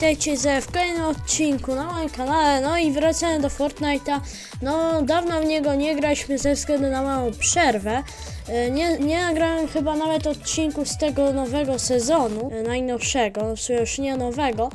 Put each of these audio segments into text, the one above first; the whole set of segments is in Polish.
Witajcie ze w kolejnym odcinku na moim kanale, no i wracamy do Fortnite'a. No, dawno w niego nie graliśmy ze względu na małą przerwę. E, Nie, nie nagrałem chyba nawet odcinku z tego nowego sezonu, e, najnowszego, w sumie już nie nowego,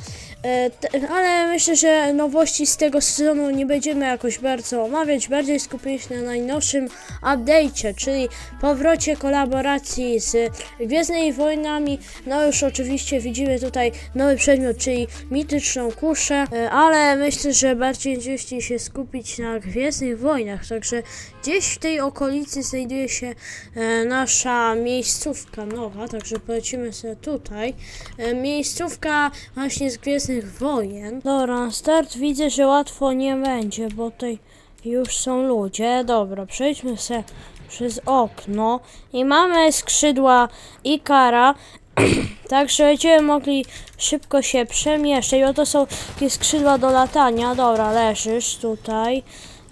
ale myślę, że nowości z tego sezonu nie będziemy jakoś bardzo omawiać, bardziej skupić się na najnowszym update'cie, czyli powrocie kolaboracji z Gwiezdnymi Wojnami. No już oczywiście widzimy tutaj nowy przedmiot, czyli mityczną kuszę, e, ale myślę, że bardziej gdzieś się skupić na Gwiezdnych Wojnach, także gdzieś w tej okolicy znajduje się e, nasza miejscówka nowa, także polecimy sobie tutaj. E, miejscówka właśnie z Gwiezdnych Wojen. Dobra, start widzę, że łatwo nie będzie, bo tutaj już są ludzie. Dobra, przejdźmy sobie przez okno i mamy skrzydła Ikara. Także będziemy mogli szybko się przemieszczać. Oto są takie skrzydła do latania. Dobra, leżysz tutaj.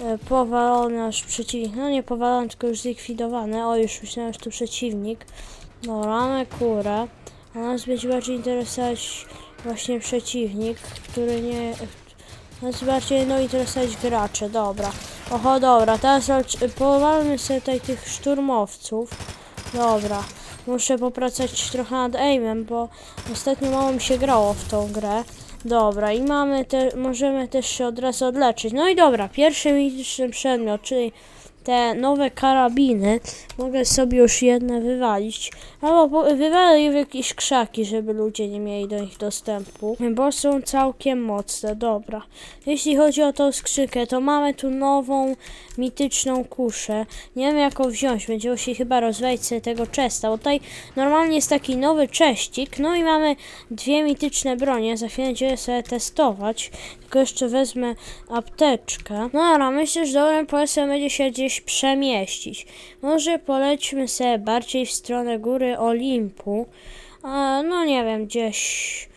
E, Powalony nasz przeciwnik. No nie powalony, tylko już zlikwidowany. O, już myślałem, że to przeciwnik. Dobra, mamy kurę. A nas będzie bardziej interesować właśnie przeciwnik, który nie... Nas bardziej no interesować gracze, dobra. Oho, dobra, teraz powalmy sobie tutaj tych szturmowców. Dobra. Muszę popracować trochę nad aimem, bo ostatnio mało mi się grało w tą grę. Dobra, i mamy te, możemy też się od razu odleczyć. No i dobra, pierwszy mityczny przedmiot, czyli te nowe karabiny. Mogę sobie już jedne wywalić. Albo wywalę je w jakieś krzaki, żeby ludzie nie mieli do nich dostępu. Bo są całkiem mocne, dobra. Jeśli chodzi o tą skrzynkę, to mamy tu nową mityczną kuszę. Nie wiem jak ją wziąć, będzie musieli chyba rozwalić sobie tego chesta, bo tutaj normalnie jest taki nowy cześcik, no i mamy dwie mityczne bronie, za chwilę będziemy sobie testować, tylko jeszcze wezmę apteczkę. No dobra, myślę, że dobrym pomysłem będzie się gdzieś przemieścić. Może polećmy sobie bardziej w stronę góry Olimpu, e, no nie wiem, gdzieś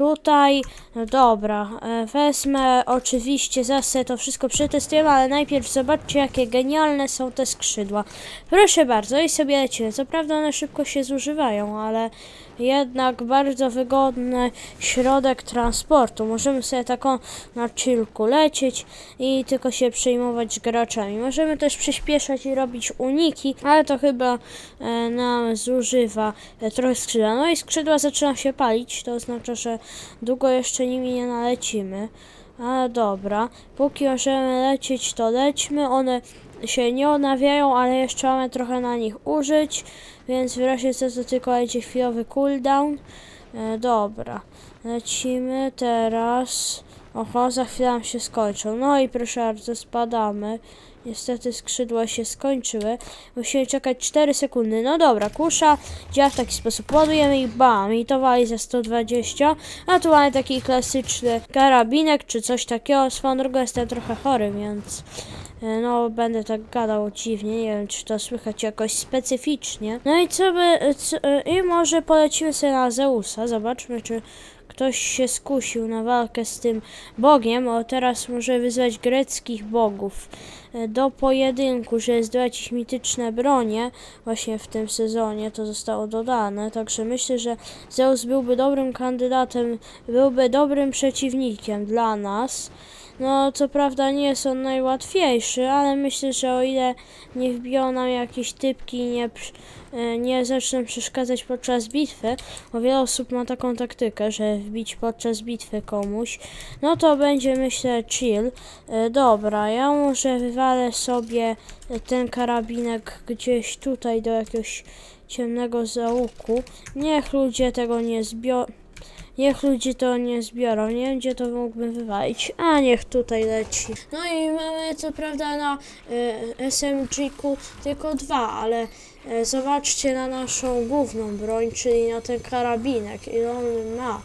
tutaj, no dobra, e, wezmę oczywiście, sobie to wszystko przetestujemy, ale najpierw zobaczcie, jakie genialne są te skrzydła. Proszę bardzo, i sobie lecimy. Co prawda one szybko się zużywają, ale jednak bardzo wygodny środek transportu. Możemy sobie taką na chillku lecieć i tylko się przejmować graczami. Możemy też przyspieszać i robić uniki, ale to chyba e, nam zużywa e, trochę skrzydła. No i skrzydła zaczynają się palić, to oznacza, że długo jeszcze nimi nie nalecimy. Ale dobra, póki możemy lecieć, to lećmy. One się nie odnawiają, ale jeszcze mamy trochę na nich użyć, więc w razie co to tylko będzie chwilowy cooldown. E, dobra, lecimy teraz. Oho, za chwilę nam się skończą. No i proszę bardzo, spadamy. Niestety skrzydła się skończyły. Musimy czekać 4 sekundy. No dobra, kusza działa w taki sposób. Ładujemy i bam, i to wali za 120. A tu mamy taki klasyczny karabinek, czy coś takiego. Swoją drogą jestem trochę chory, więc no będę tak gadał dziwnie. Nie wiem, czy to słychać jakoś specyficznie. No i co by... Co, e, I może polecimy sobie na Zeusa. Zobaczmy, czy ktoś się skusił na walkę z tym bogiem. O, teraz może wyzwać greckich bogów e, do pojedynku, żeby zdobyć ich mityczne bronie. Właśnie w tym sezonie to zostało dodane. Także myślę, że Zeus byłby dobrym kandydatem, byłby dobrym przeciwnikiem dla nas. No, co prawda nie jest on najłatwiejszy, ale myślę, że o ile nie wbiją nam jakieś typki i nie, e, nie zaczną przeszkadzać podczas bitwy, bo wiele osób ma taką taktykę, że wbić podczas bitwy komuś, no to będzie myślę chill. E, dobra, ja może wywalę sobie ten karabinek gdzieś tutaj do jakiegoś ciemnego załuku. Niech ludzie tego nie zbiorą. Niech ludzie to nie zbiorą. Nie wiem, gdzie to mógłbym wywalić. A niech tutaj leci. No i mamy co prawda na y, SMG-ku tylko dwa, ale e, zobaczcie na naszą główną broń, czyli na ten karabinek. Ile on ma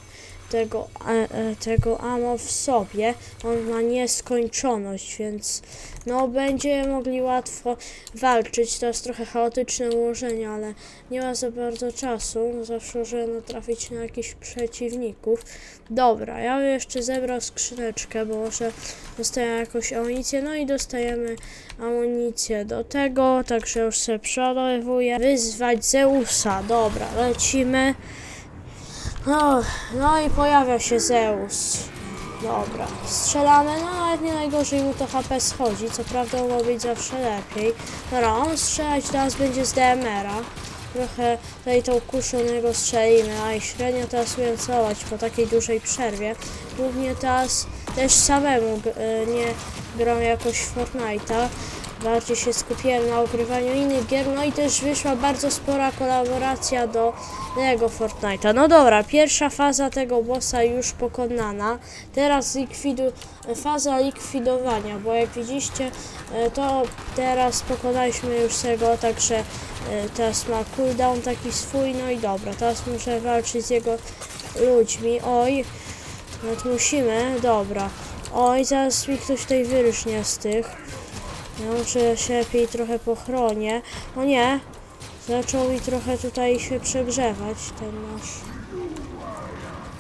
tego, e, tego ammo w sobie. On ma nieskończoność, więc no będziemy mogli łatwo walczyć. Jest trochę chaotyczne ułożenie, ale nie ma za bardzo czasu. Zawsze możemy natrafić na jakichś przeciwników. Dobra, ja bym jeszcze zebrał skrzyneczkę, bo może dostajemy jakąś amunicję. No i dostajemy amunicję do tego, także już sobie przeładowuję. Wyzwać Zeusa. Dobra, lecimy. No, no i pojawia się Zeus. Dobra, strzelamy, no nawet nie najgorzej mu to HP schodzi, co prawda mogło być zawsze lepiej. Dobra, on strzelać teraz będzie z DMR-a. Trochę tutaj tą kuszą niego strzelimy, a i średnio teraz umiem celować po takiej dużej przerwie. Głównie teraz też samemu y, nie gram jakoś Fortnite'a. Bardziej się skupiłem na ugrywaniu innych gier, no i też wyszła bardzo spora kolaboracja do tego Fortnite'a. No dobra, pierwsza faza tego bossa już pokonana. Teraz likwidu, faza likwidowania, bo jak widzicie, e, to teraz pokonaliśmy już tego, także e, teraz ma cooldown taki swój, no i dobra, teraz muszę walczyć z jego ludźmi. Oj, no to musimy, dobra. Oj, zaraz mi ktoś tutaj wyryśnie z tych. Ja muszę się lepiej trochę pochronię. O nie, zaczął mi trochę tutaj się przegrzewać ten nasz.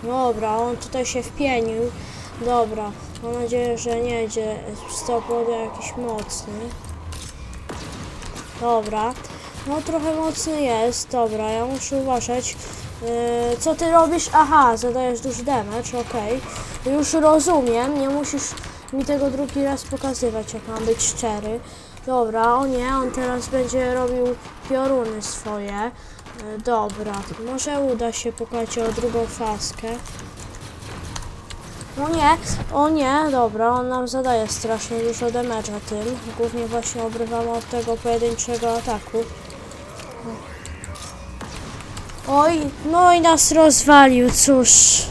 Dobra, on tutaj się wpienił. Dobra, mam nadzieję, że nie idzie stopody jakiś mocny. Dobra, no trochę mocny jest. Dobra, ja muszę uważać. Yy, co ty robisz? Aha, zadajesz duży damage, okej. Już rozumiem, nie musisz mi tego drugi raz pokazywać, jak mam być szczery. Dobra, o nie, on teraz będzie robił pioruny swoje. Yy, dobra, może uda się pokazać o drugą faskę. O nie, o nie, dobra, on nam zadaje strasznie dużo damage'a tym. Głównie właśnie obrywamy od tego pojedynczego ataku. Oj, no i nas rozwalił, cóż.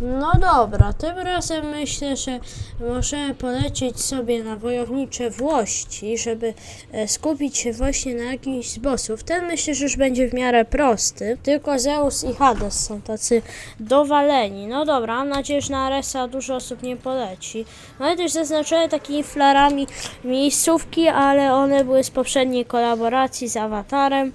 No dobra, tym razem myślę, że możemy polecieć sobie na wojownicze włości, żeby e, skupić się właśnie na jakimś z bossów. Ten myślę, że już będzie w miarę prosty, tylko Zeus i Hades są tacy dowaleni. No dobra, mam nadzieję, że na Aresa dużo osób nie poleci. Mamy też zaznaczone takimi flarami miejscówki, ale one były z poprzedniej kolaboracji z Awatarem.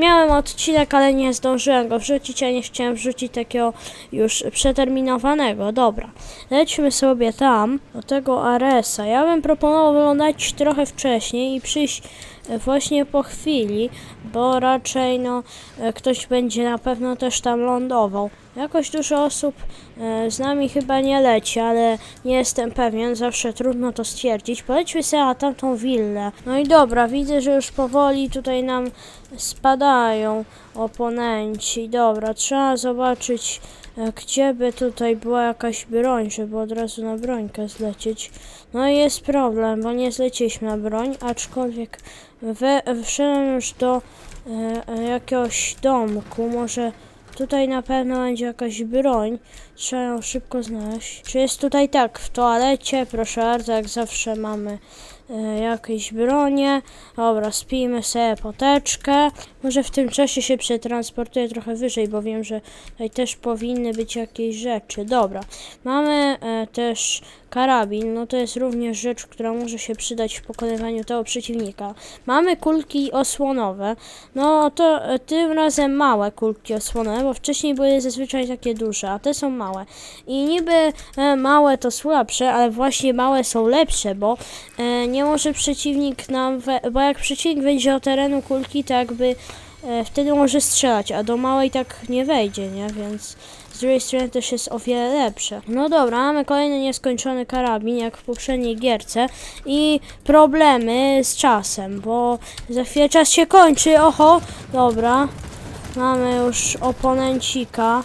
Miałem odcinek, ale nie zdążyłem go wrzucić, a nie chciałem wrzucić takiego już przeterminowanego. Dobra, lećmy sobie tam, do tego Aresa. Ja bym proponował wyglądać trochę wcześniej i przyjść e, właśnie po chwili, bo raczej no e, ktoś będzie na pewno też tam lądował. Jakoś dużo osób e, z nami chyba nie leci, ale nie jestem pewien, zawsze trudno to stwierdzić. Polećmy sobie na tamtą willę. No i dobra, widzę, że już powoli tutaj nam spadają oponenci. Dobra, trzeba zobaczyć, e, gdzie by tutaj była jakaś broń, żeby od razu na brońkę zlecieć. No i jest problem, bo nie zleciliśmy na broń, aczkolwiek we, wszedłem już do e, e, jakiegoś domku, może tutaj na pewno będzie jakaś broń, trzeba ją szybko znaleźć. Czy jest tutaj tak, w toalecie, proszę bardzo, jak zawsze mamy jakieś bronie. Dobra, spijmy sobie poteczkę. Może w tym czasie się przetransportuję trochę wyżej, bo wiem, że tutaj też powinny być jakieś rzeczy. Dobra, mamy e, też karabin, no to jest również rzecz, która może się przydać w pokonywaniu tego przeciwnika. Mamy kulki osłonowe, no to e, tym razem małe kulki osłonowe, bo wcześniej były zazwyczaj takie duże, a te są małe. I niby e, małe to słabsze, ale właśnie małe są lepsze, bo e, nie może przeciwnik nam, bo jak przeciwnik wejdzie o terenu kulki, to jakby e, wtedy może strzelać, a do małej tak nie wejdzie, nie? Więc z drugiej strony też jest o wiele lepsze. No dobra, mamy kolejny nieskończony karabin, jak w poprzedniej gierce i problemy z czasem, bo za chwilę czas się kończy, oho, dobra. Mamy już oponencika.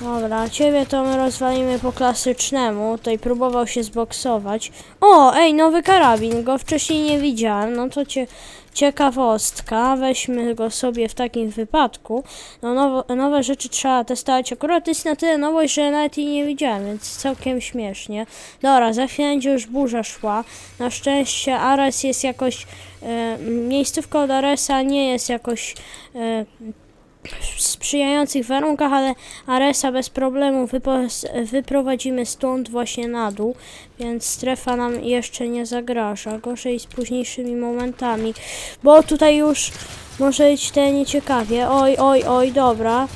Dobra, ciebie to my rozwalimy po klasycznemu. Tutaj próbował się zboksować. O, ej, nowy karabin, go wcześniej nie widziałem. No to cie, ciekawostka. Weźmy go sobie w takim wypadku. No nowo, nowe rzeczy trzeba testować. Akurat jest na tyle nowość, że nawet jej nie widziałem, więc całkiem śmiesznie. Dobra, za chwilę będzie już burza szła. Na szczęście Ares jest jakoś... E, miejscówka od Aresa nie jest jakoś... E, w sprzyjających warunkach, ale Aresa bez problemu wyprowadzimy stąd właśnie na dół, więc strefa nam jeszcze nie zagraża. Gorzej z późniejszymi momentami, bo tutaj już może być te nieciekawie. Oj, oj, oj, dobra.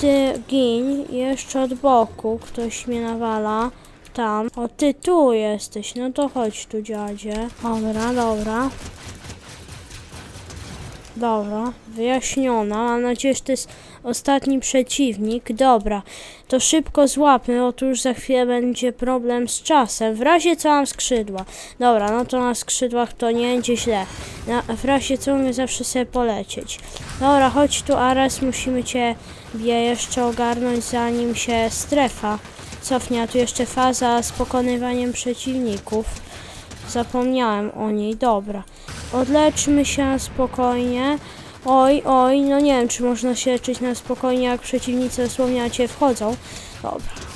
Ty gin, jeszcze od boku ktoś mnie nawala. Tam. O, ty tu jesteś, no to chodź tu, dziadzie. Dobra, dobra. Dobra, wyjaśniona. Mam nadzieję, że to jest ostatni przeciwnik. Dobra, to szybko złapmy, otóż za chwilę będzie problem z czasem. W razie co mam skrzydła. Dobra, no to na skrzydłach to nie będzie źle. Na, w razie co mogę zawsze sobie polecieć. Dobra, chodź tu Ares, musimy cię jeszcze ogarnąć zanim się strefa cofnie, a tu jeszcze faza z pokonywaniem przeciwników. Zapomniałem o niej, dobra. Odleczmy się spokojnie. Oj, oj, no nie wiem, czy można się leczyć na spokojnie, jak przeciwnicy dosłownie na wchodzą. Dobra.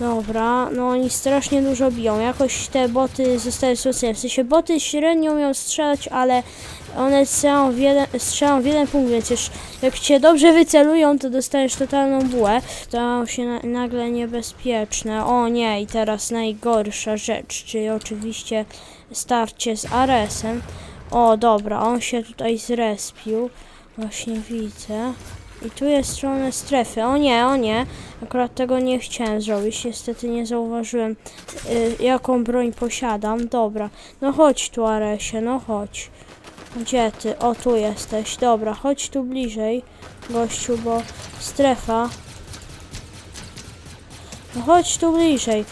Dobra, no oni strasznie dużo biją. Jakoś te boty zostały słabsze. W sensie boty średnio umią strzelać, ale one strzelają w jeden, strzelają w jeden punkt, więc już jak cię dobrze wycelują, to dostajesz totalną bułę. Stało się na, nagle niebezpieczne. O nie, i teraz najgorsza rzecz, czyli oczywiście starcie z Aresem. O, dobra, on się tutaj zrespił. Właśnie widzę. I tu jest stronę strefy. O nie, o nie. Akurat tego nie chciałem zrobić. Niestety nie zauważyłem, y, jaką broń posiadam. Dobra. No chodź tu, Aresie, no chodź. Gdzie ty? O, tu jesteś. Dobra, chodź tu bliżej, gościu, bo strefa. No chodź tu bliżej.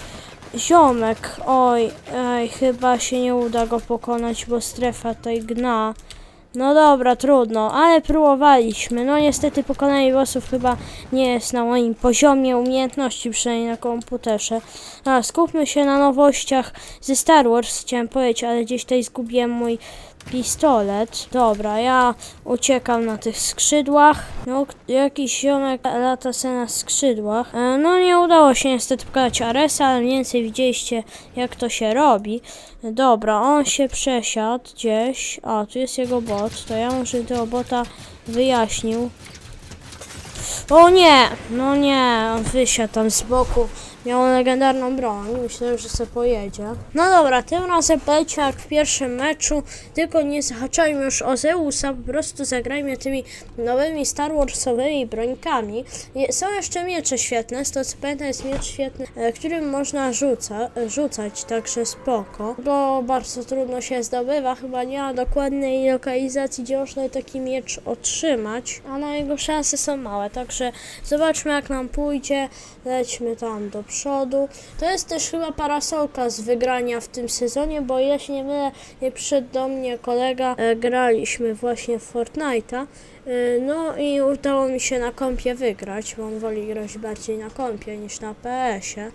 Ziomek, oj, ej, chyba się nie uda go pokonać, bo strefa tutaj gna. No dobra, trudno, ale próbowaliśmy. No niestety pokonanie bossów chyba nie jest na moim poziomie umiejętności, przynajmniej na komputerze. A, skupmy się na nowościach ze Star Wars, chciałem powiedzieć, ale gdzieś tutaj zgubiłem mój pistolet. Dobra, ja uciekam na tych skrzydłach. No, jakiś ziomek lata se na skrzydłach. E, No, nie udało się niestety pokonać Aresa, ale mniej więcej widzieliście, jak to się robi. Dobra, on się przesiadł gdzieś. A, tu jest jego bot. To ja może tego bota wyjaśnił. O nie! No nie, on wysiadł tam z boku. Miał legendarną broń. Myślałem, że se pojedzie. No dobra, tym razem poleciał jak w pierwszym meczu. Tylko nie zahaczajmy już o Zeusa, po prostu zagrajmy tymi nowymi Star Warsowymi brońkami. Są jeszcze miecze świetne. Z tego co pamiętam jest miecz świetny, e, którym można rzuca, rzucać, także spoko. Go bardzo trudno się zdobywa. Chyba nie ma dokładnej lokalizacji, gdzie można taki miecz otrzymać. A na jego szanse są małe, także zobaczmy jak nam pójdzie. Lećmy tam do przodu. To jest też chyba parasolka z wygrania w tym sezonie, bo ile się nie mylę, nie przyszedł do mnie kolega, e, graliśmy właśnie w Fortnite'a. E, No i udało mi się na kompie wygrać, bo on woli grać bardziej na kompie niż na PS-ie.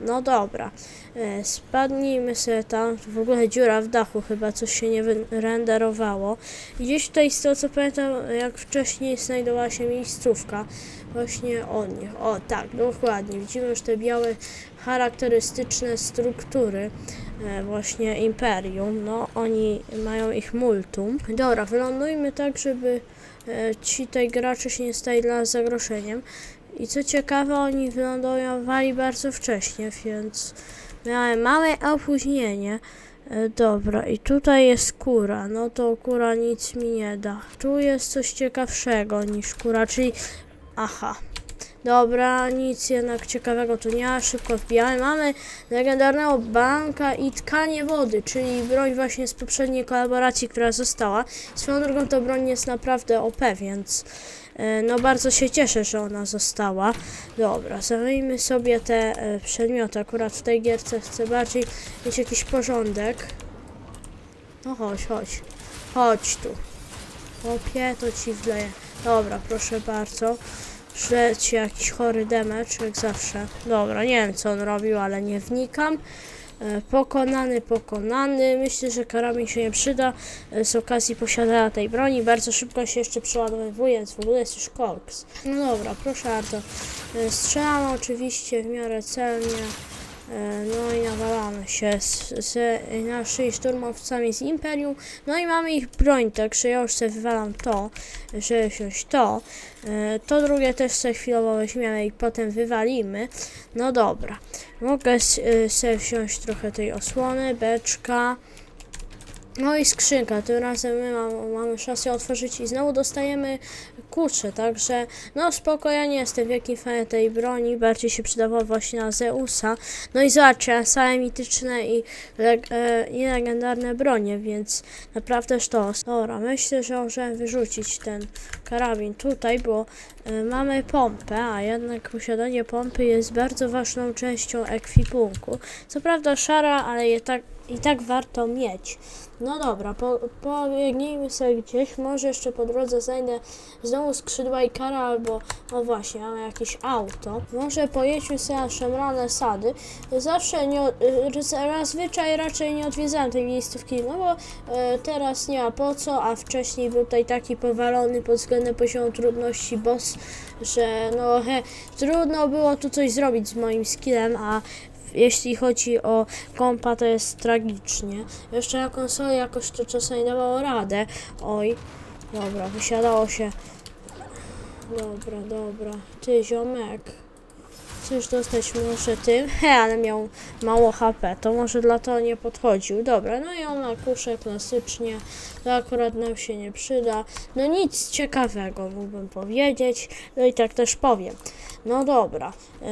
No dobra, e, spadnijmy sobie tam, w ogóle dziura w dachu chyba, coś się nie renderowało. Gdzieś tutaj z tego co pamiętam, jak wcześniej znajdowała się miejscówka, właśnie od nich. O tak, dokładnie, widzimy już te białe charakterystyczne struktury e, właśnie Imperium, no oni mają ich multum. Dobra, wylądujmy tak, żeby ci tutaj gracze się nie stali dla nas zagrożeniem. I co ciekawe, oni wylądowali bardzo wcześnie, więc miałem małe opóźnienie. E, Dobra, i tutaj jest kura. No to kura nic mi nie da. Tu jest coś ciekawszego niż kura, czyli. Aha. Dobra, nic jednak ciekawego tu nie ma. Szybko wbijamy. Mamy legendarnego banka i tkanie wody, czyli broń właśnie z poprzedniej kolaboracji, która została. Swoją drogą to broń jest naprawdę OP, więc e, no bardzo się cieszę, że ona została. Dobra, zamyjmy sobie te e, przedmioty. Akurat w tej gierce chcę bardziej mieć jakiś porządek. No chodź, chodź. Chodź tu. Chłopie, to ci wleję. Dobra, proszę bardzo. Szleci jakiś chory damage, jak zawsze. Dobra, nie wiem co on robił, ale nie wnikam. E, Pokonany, pokonany. Myślę, że karami się nie przyda e, z okazji posiadania tej broni. Bardzo szybko się jeszcze przeładowuje, więc w ogóle jest już koks. No dobra, proszę bardzo. E, Strzelamy oczywiście w miarę celnie. E, No i nawalamy się z, z naszymi szturmowcami z Imperium. No i mamy ich broń, także ja już sobie wywalam to, żeby wziąć to. E, To drugie też sobie chwilowo weźmiemy i potem wywalimy. No dobra. Mogę y, sobie wziąć trochę tej osłony, beczka. No i skrzynka, tym razem my mam, mamy szansę otworzyć i znowu dostajemy kucze, także no spoko, ja nie jestem wielkim fanem tej broni, bardziej się przydawała właśnie na Zeusa. No i zobaczcie, same mityczne i, leg- e, i legendarne bronie, więc naprawdę sztos. Dobra, myślę, że możemy wyrzucić ten karabin tutaj, bo e, mamy pompę, a jednak posiadanie pompy jest bardzo ważną częścią ekwipunku. Co prawda szara, ale je tak, i tak warto mieć. No dobra, po, pobiegnijmy sobie gdzieś, może jeszcze po drodze znajdę znowu skrzydła i kara, albo, o właśnie, mamy jakieś auto. Może pojedźmy sobie na szemrane sady. Zawsze nie, y, zazwyczaj raczej nie odwiedzałem tej miejscówki, no bo e, teraz nie ma po co, a wcześniej był tutaj taki powalony pod względem poziomu trudności boss, że no he, trudno było tu coś zrobić z moim skillem, a jeśli chodzi o kompa, to jest tragicznie. Jeszcze na konsoli jakoś to czasami dawało radę. Oj, dobra, wysiadało się. Dobra, dobra. Ty, ziomek. Chcesz dostać może tym? He, ale miał mało HP, to może dla to nie podchodził. Dobra, no i on na kuszę klasycznie. To akurat nam się nie przyda. No nic ciekawego mógłbym powiedzieć. No i tak też powiem. No dobra, e,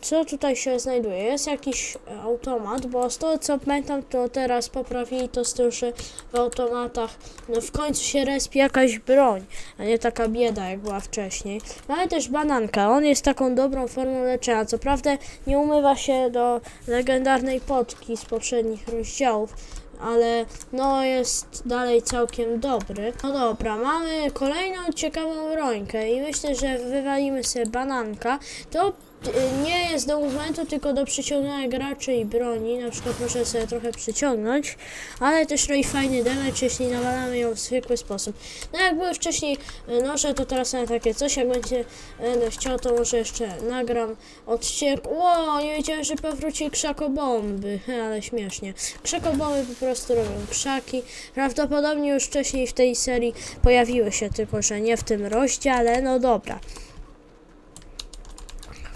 co tutaj się znajduje? Jest jakiś automat, bo z tego co pamiętam, to teraz poprawili to z tym, że w automatach no w końcu się respi jakaś broń, a nie taka bieda jak była wcześniej. Mamy też bananka, on jest taką dobrą formą leczenia. Co prawda nie umywa się do legendarnej potki z poprzednich rozdziałów, ale no jest dalej całkiem dobry. No dobra, mamy kolejną ciekawą brońkę i myślę, że wywalimy sobie bananka. To nie jest do momentu tylko do przyciągania graczy i broni, na przykład może sobie trochę przyciągnąć, ale też robi fajny damage, jeśli nawalamy ją w zwykły sposób. No jak były wcześniej y, noże, to teraz mamy takie coś, jak będzie będę chciał, to może jeszcze nagram odcinek. Ło, nie wiedziałem, że powróci krzakobomby, ale śmiesznie. Krzakobomby po prostu robią krzaki. Prawdopodobnie już wcześniej w tej serii pojawiły się, tylko że nie w tym rozdziale, no dobra.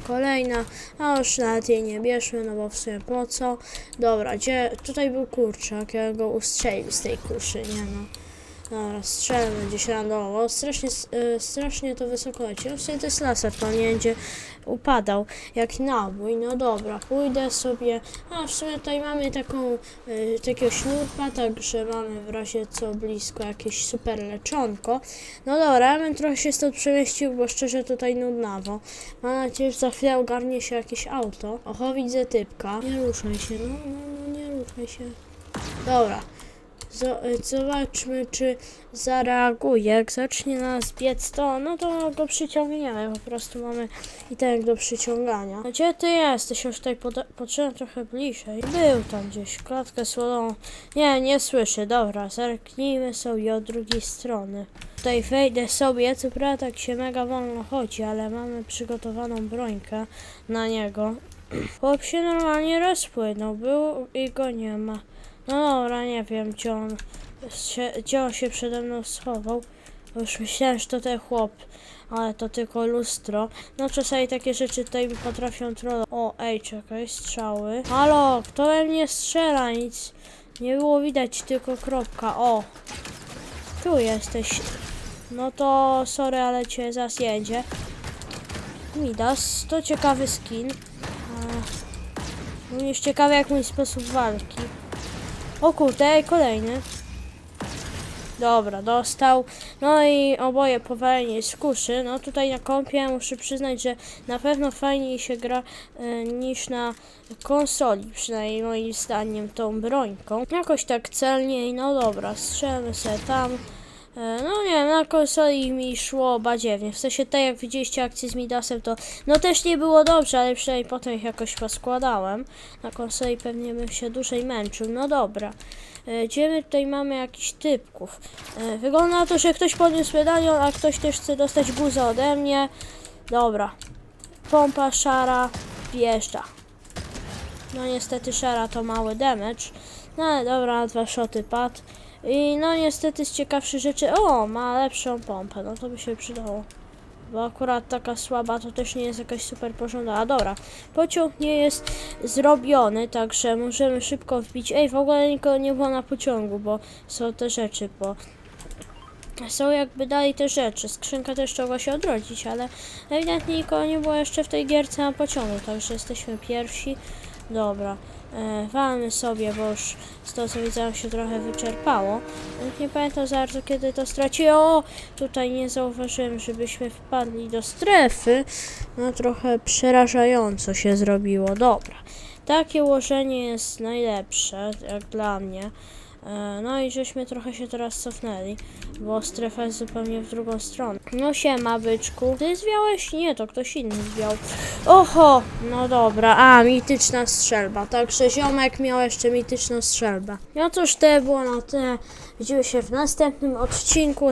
Kolejna, a już nawet jej nie bierzmy, no bo w sumie po co? Dobra, gdzie, tutaj był kurczak, ja go ustrzelił z tej kuszy, nie no. Dobra, strzelmy gdzieś randomowo. Strasznie, y, strasznie to wysoko leci. No w sumie to jest laser, to nie będzie upadał jak nabój. No dobra, pójdę sobie. A w sumie tutaj mamy taką, y, takiego sznurka, także mamy w razie co blisko jakieś super leczonko. No dobra, ja bym trochę się stąd przemieścił, bo szczerze tutaj nudnawo. Mam nadzieję, że za chwilę ogarnie się jakieś auto. Oho, widzę typka. Nie ruszaj się, no, no, no, nie ruszaj się. Dobra. Zo- Zobaczmy, czy zareaguje. Jak zacznie nas biec, to no to go przyciągniemy. Po prostu mamy i tak do przyciągania. Gdzie ty jesteś? Już tutaj podszedłem trochę bliżej. Był tam gdzieś, klatkę słodową. Nie, nie słyszę. Dobra, zerknijmy sobie od drugiej strony. Tutaj wejdę sobie, co prawda tak się mega wolno chodzi, ale mamy przygotowaną brońkę na niego. Chłop się normalnie rozpłynął, był i go nie ma. No dobra, nie wiem gdzie on się, gdzie on się przede mną schował. Już myślałem, że to ten chłop, ale to tylko lustro. No czasami takie rzeczy tutaj mi potrafią trollować. O, ej, czekaj, strzały. Halo, kto we mnie strzela? Nic nie było widać, tylko kropka. O, tu jesteś. No to sorry, ale cię zaraz jedzie. Midas, to ciekawy skin. Również ciekawy jak mój sposób walki. O kurde, ej, kolejny. Dobra, dostał. No i oboje powaleni z kuszy. No tutaj na kompie muszę przyznać, że na pewno fajniej się gra e, niż na konsoli, przynajmniej moim zdaniem tą brońką. Jakoś tak celniej, no dobra, strzelmy sobie tam. E, No nie wiem, na konsoli mi szło badziewnie. W sensie tak jak widzieliście akcję z Midasem, to no też nie było dobrze, ale przynajmniej potem ich jakoś poskładałem. Na konsoli pewnie bym się dłużej męczył. No dobra. E, Gdzie my tutaj mamy jakichś typków? E, Wygląda na to, że ktoś podniósł medalion, a ktoś też chce dostać guzę ode mnie. Dobra. Pompa szara wjeżdża. No niestety szara to mały damage. No ale dobra, na dwa shoty padł. I no niestety z ciekawszych rzeczy, o, ma lepszą pompę, no to by się przydało. Bo akurat taka słaba to też nie jest jakaś super pożądana. Dobra, pociąg nie jest zrobiony, także możemy szybko wbić. Ej, w ogóle nikogo nie było na pociągu, bo są te rzeczy po są jakby dalej te rzeczy. Skrzynka też mogła się odrodzić, ale ewidentnie nikogo nie było jeszcze w tej gierce na pociągu, także jesteśmy pierwsi. Dobra, e, walmy sobie, bo już z tego co widziałam się trochę wyczerpało. Nawet Nie pamiętam bardzo kiedy to straciłem. O, tutaj nie zauważyłem, żebyśmy wpadli do strefy. No trochę przerażająco się zrobiło. Dobra, takie ułożenie jest najlepsze, jak dla mnie. E, No i żeśmy trochę się teraz cofnęli, bo strefa jest zupełnie w drugą stronę. No siema, byczku. Ty zwiałeś? Nie, to ktoś inny zwiał. Oho! No dobra, a, mityczna strzelba. Także ziomek miał jeszcze mityczną strzelbę. No cóż, to było na tyle. Widzimy się w następnym odcinku.